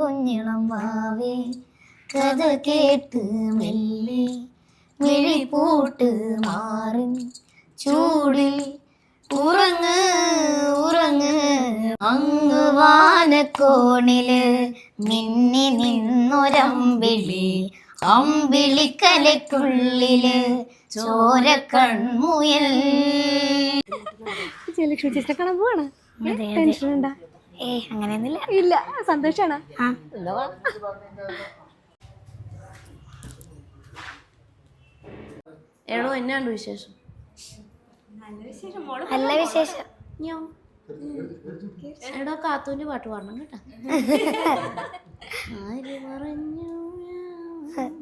കുഞ്ഞിളം വാവേ കഥ കേട്ട് മെല്ലെ മിഴി പൂട്ട് മാറി. ചൂടിൽ ഉറങ്ങ് ഉറങ്ങ് അങ്ങ് വാനക്കോണിൽ മിന്നി നിന്നൊരമ്പിളി. അമ്പിളിക്കലയ്ക്കുള്ളിൽ ചോര കൺമുയൽ ലക്ഷ്മി ചേച്ചിനെ കാണാൻ പോവാണ്. ടെൻഷൻ ഉണ്ടാ ഏ അങ്ങനെയൊന്നുമില്ല. ഇല്ല സന്തോഷാണ്. ആ. എടോ എന്നാണ്ട് വിശേഷം? നല്ല വിശേഷം. എടോ കാത്തൂന്റെ പാട്ട് പാടണം കേട്ടാ. ആര് പറഞ്ഞു ഞാൻ?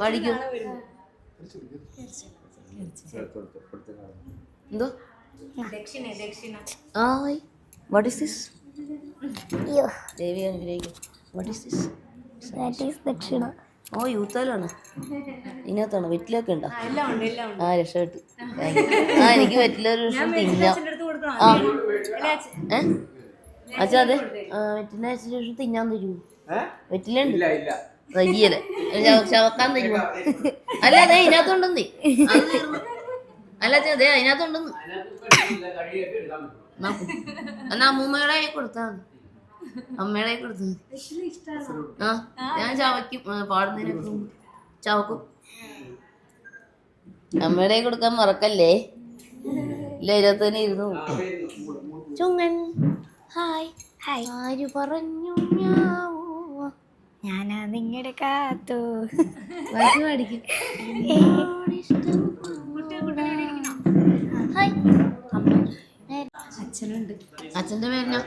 പഠിക്കൂ. എന്തോ? ആയ്. വാട്ട് ഇസ് ദിസ് അയ്യോ ദേവി അനുഗ്രഹിക്കും. What is this that is ദക്ഷിണ. ഓ യൂത്താലാണ്. ഇതിനകത്താണ്? വെറ്റിലൊക്കെ ഉണ്ടോ? ആ രക്ഷപ്പെട്ടു. ആ എനിക്ക് വെറ്റിലൊരു വർഷം തിന്നാം. ആ. ഏ? അച്ഛാ അതെ? ആ വെറ്റില അച്ഛന്റെ വർഷം തിന്നാൻ തരുമോ? വെറ്റിലുണ്ട് വയ്യല്ലേ ചവക്കാൻ തരുമോ? അല്ല അതെ അതിനകത്തുണ്ട്. അല്ല അതെ അതിനകത്തുണ്ടെന്ന്. എന്നാ അമ്മൂമ്മയുടെ കൊടുത്താ മതി. അമ്മയുടെ കൊടുത്തു മതി. ആ ഞാൻ ചവയ്ക്കും പാടുന്നതിനെ പാടുന്നതിനൊക്കെ ചവക്കും. അമ്മയുടെ കൊടുക്കാൻ മറക്കല്ലേ? ഇല്ല ഇരുപത്തന്നെ ഇരുന്നു ചുങ്ങൻ ഹായ്. ഹായ്. ആര് പറഞ്ഞു ഞാവോ ഞാനാ നിങ്ങളുടെ കാത്തു. അച്ഛനുണ്ട്. അച്ഛന്റെ പേരെന്നാ?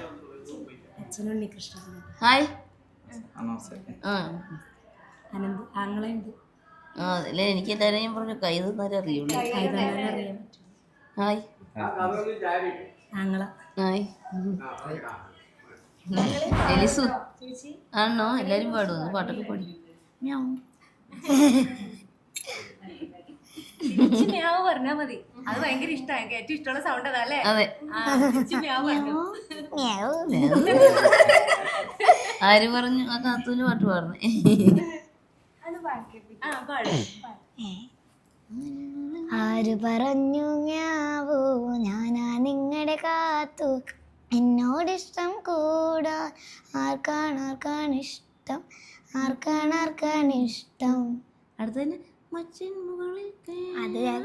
അച്ഛനുണ്ണി കൃഷ്ണൻ. ഹായ്. ആ. അനന്ത് ആങ്ങളുണ്ട് ആ അല്ലേ എനിക്ക് എന്തായാലും ഞാൻ പറഞ്ഞു കൈ തന്നാലേ അറിയുള്ളൂ. അറിയാം ഹായ്. ആങ്ങള. ഹായ്. എലിസു. ആണോ? എല്ലാരും പാടുന്നു പാട്ടൊക്കെ പാടി. മ്യാവ്. മ്യാവ് പറഞ്ഞാ മതി. അത് ഭയങ്കര ഇഷ്ടമാണ് എനിക്ക് ഏറ്റവും ഇഷ്ടമുള്ള സൗണ്ട് അതാ അല്ലേ? അതെ. ആര് പറഞ്ഞു? ആ കാത്തൂന് പാട്ട് പാടുന്നേ. ആര് പറഞ്ഞു ഞാവോ ഞാനാ നിങ്ങളുടെ കാത്തു. എന്നോടിഷ്ടം കൂടാ. ആർക്കാണ് ആർക്കാണ് ഇഷ്ടം? ആർക്കാണ് ആർക്കാണ് ഇഷ്ടം? അടുത്ത തന്നെ മച്ചിൻ മുകളിൽ അത് ഞാൻ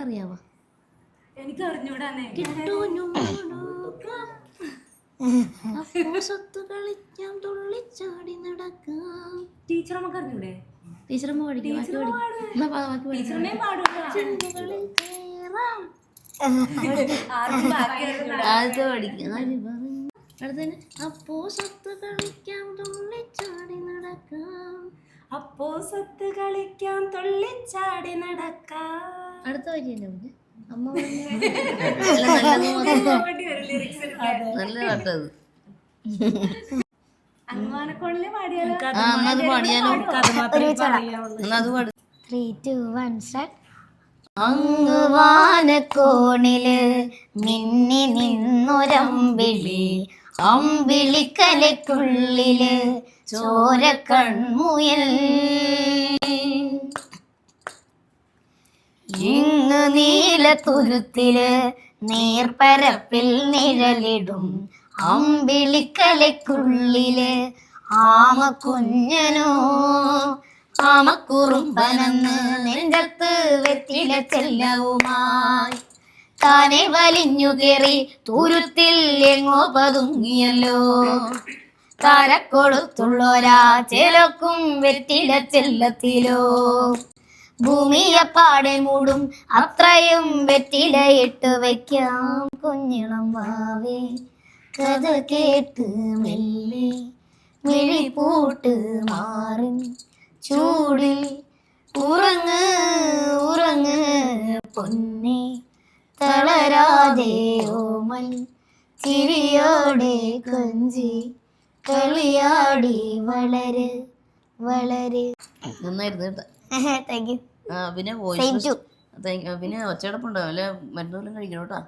അറിയാവോ? എനിക്ക് അറിഞ്ഞൂടാന്നേ സ്വത്ത് കളിക്കാം തുള്ളിച്ചാടി നടക്കാം. ടീച്ചർ നമുക്ക് അറിഞ്ഞൂടെ ടീച്ചറമ്മ പഠിക്കും. ടീച്ചറമ്മ പഠിക്കും എന്നാ പാ- ബാക്കി പഠിക്കാം. പാടും ആദ്യത്തെ പഠിക്കും അപ്പോ സത്ത് കളിക്കാം തുള്ളിച്ചാടി നടക്കാം അപ്പോ സത്ത് കളിക്കാൻ തുള്ളിച്ചാടി നടക്കാം അടുത്ത വരിയല്ലേ പിന്നെ അമ്മ. നല്ല പാട്ടത് പാടിയാലോ പാടിയാലോ? ത്രീ ടു വൺ സ്റ്റാർട്ട് അങ്ങ് വാനക്കോണിൽ മിന്നി നിന്നൊരമ്പിളി. അമ്പിളിക്കലയ്ക്കുള്ളിൽ ചോരക്കൺമുയൽ. കൺമുയൽ നീല തുരുത്തിൽ നീർപ്പരപ്പിൽ നിഴലിടും. അമ്പിളിക്കലയ്ക്കുള്ളിൽ ആമ കുഞ്ഞനോ ആമക്കുറുമ്പനെന്ന് നെഞ്ചത്ത് വെറ്റില ചെല്ലവുമായി. താനെ വലിഞ്ഞു കയറി തൂരുത്തിൽ എങ്ങോ പതുങ്ങിയല്ലോ. താരക്കൊടുത്തുള്ളോരാ ചെലക്കും വെറ്റില ചെല്ലത്തിലോ. ഭൂമിയപ്പാടെ മൂടും അത്രയും വെറ്റില ഇട്ട് വയ്ക്കാം കുഞ്ഞിളം വാവേ. കഥ കേട്ട് മെല്ലെ മിഴിപ്പൂട്ട് മാറും. ചൂടിൽ ഉറങ്ങ് ഉറങ്ങ് പൊന്നെ. തളരാതെ ഓമൽ ചിരിയോടെ കൊഞ്ചി കളിയാടി വളരെ വളരെ. നന്നായിരുന്നു താങ്ക് യു പിന്നെ വോയിസ് പിന്നെ ഒച്ചയടപ്പുണ്ടോ? അല്ലെ മരുന്ന് വല്ലതും കഴിക്കണം കേട്ടോ?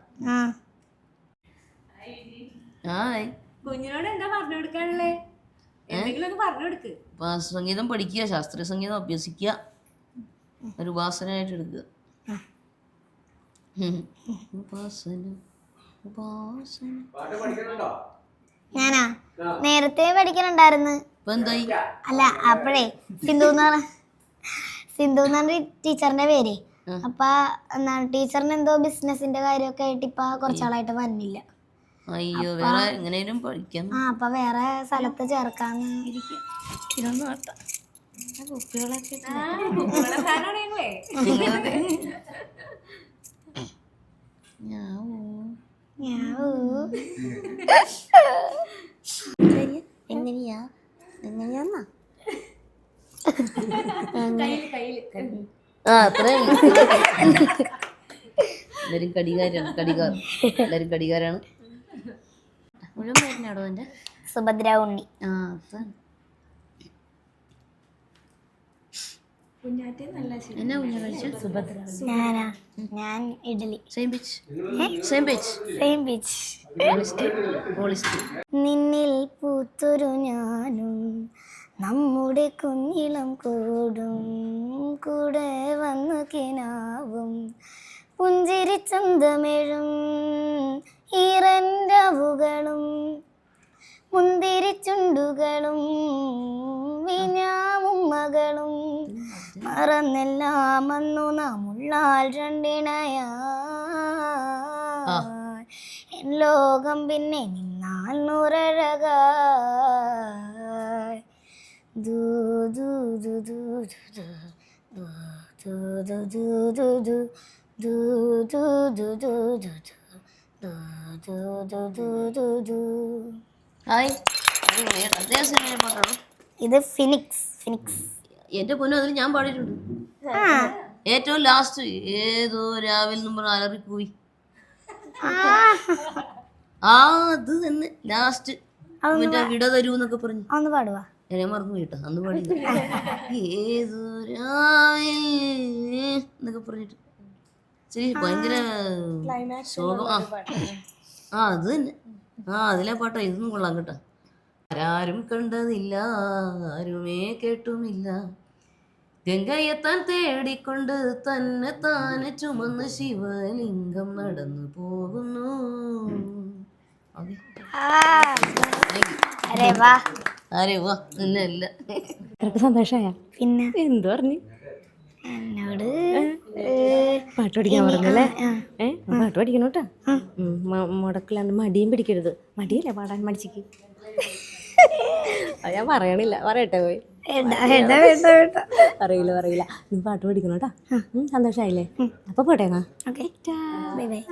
ആ. കുഞ്ഞിനോട് എന്താ പറഞ്ഞു കൊടുക്കാനുള്ളേ? സംഗീതം പഠിക്കുക ശാസ്ത്രീയ സംഗീതം അഭ്യസിക്കുക ഒരു ഉപാസനയായിട്ട് എടുക്കുക. ഉപാസന ഉപാസന ഞാനാ? നേരത്തെ പഠിക്കണുണ്ടായിരുന്നു. ഇപ്പൊ എന്തായി അല്ല അപ്പോഴേ സിന്ധു സിന്ധു എന്ന് പറഞ്ഞ ടീച്ചറിന്റെ പേര്. അപ്പൊ എന്താണ് ടീച്ചറിന് എന്തോ ബിസിനസിന്റെ കാര്യമൊക്കെ ആയിട്ട് ഇപ്പൊ കുറച്ചാളായിട്ട് വന്നില്ല. അയ്യോ വേറെ എങ്ങനെയും പഠിക്കാം. ആ അപ്പൊ വേറെ സ്ഥലത്ത് ചേർക്കാന്ന് ഇതൊന്നും വേണ്ട. കുപ്പികളൊക്കെ ഇട്ട് ആ, കുട്ടികളെ സാധനമാണ് ഞങ്ങളേ ഞാവൂ. ഞാവൂ. എങ്ങനെയാ? എങ്ങനെയാന്നാ? ആ അത്രയും എല്ലാരും കടികാരാണ് കടികാർ. എല്ലാരും കടികാരാണ്. മുഴുവൻ പേരിനാടോ എന്റെ സുഭദ്ര ഉണ്ണി ആ അതാണ് എന്നാ കുഞ്ഞാ കഴിച്ച സുഭദ്ര. ഞാനാ. ഞാൻ idli same pitch same pitch same beach. പോളിസ്റ്റ് പോളിസ്റ്റ് നിന്നിൽ പൂത്തൊരു ഞാനും നമ്മുടെ കുഞ്ഞിളം കൂടും. കൂടെ വന്നു കിനാവും. പുഞ്ചിരി ചന്തമിഴും ഈറന്റവുകളും മുന്തിരിച്ചുണ്ടുകളും വിഞ്ഞാമുമ്മകളും മറന്നെല്ലാം നാം നാമുള്ളാൽ രണ്ടിണയാ എൻ ലോകം പിന്നെ നിന്നാൽ നൂറഴക ദൂ ദൂ ദൂ ദൂ ദൂ ദൂ ദൂ ദൂ ദൂ ദൂ ദൂ ദൂ ദൂ ദൂ. ഹായ്. അദ്ദേഹം സിനിമയിൽ പാട്ടാണോ ഇത് ഫിനിക്സ് ഫിനിക്സ് എന്റെ പൊന്നു അതിൽ ഞാൻ പാടിയിട്ടുണ്ട്. ഏറ്റവും ലാസ്റ്റ് ഏതോ രാവിലെ നമ്മൾ അലറി പോയി ആ ആ അത് തന്നെ ലാസ്റ്റ് മറ്റേ വിട തരൂ എന്നൊക്കെ പറഞ്ഞു. അന്ന് പാടുവാ. ഞാൻ മറന്നു കേട്ടോ അന്ന് പാടി ഏതോ രാവിലെ എന്നൊക്കെ പറഞ്ഞിട്ട്. ശരി ഭയങ്കര ശോകം ആ. ആ അത് തന്നെ. ആ അതിലെ പാട്ടാ. ഇതൊന്നും കൊള്ളാം കേട്ടോ. ആരാരും കണ്ടതില്ല ആരുമേ കേട്ടുമില്ല. ഗംഗയെത്താൻ തേടിക്കൊണ്ട് തന്നെ താനെ ചുമന്ന് ശിവലിംഗം നടന്നു പോകുന്നു. അരേ വാ. ആരെ വാ. നിന്നല്ല നിനക്ക് സന്തോഷമായ പിന്നെ? എന്തു പറഞ്ഞു? എന്നോട് പാട്ട് പഠിക്കാൻ പറഞ്ഞല്ലേ? ഏഹ് ഏ പാട്ട് പഠിക്കണം കേട്ടോ മുടക്കില്ലാണ്ട് മടിയും പിടിക്കരുത്. മടിയല്ലേ പാടാൻ മടിച്ചിക്ക്? ഞാൻ പറയണില്ല. പറയട്ടെ പോയി. അറിയില്ല പറയില്ല നീ പാട്ട് പഠിക്കണം കേട്ടോ സന്തോഷമായില്ലേ അപ്പൊ പോട്ടെ എന്നാ. ഓക്കെ. Bye bye.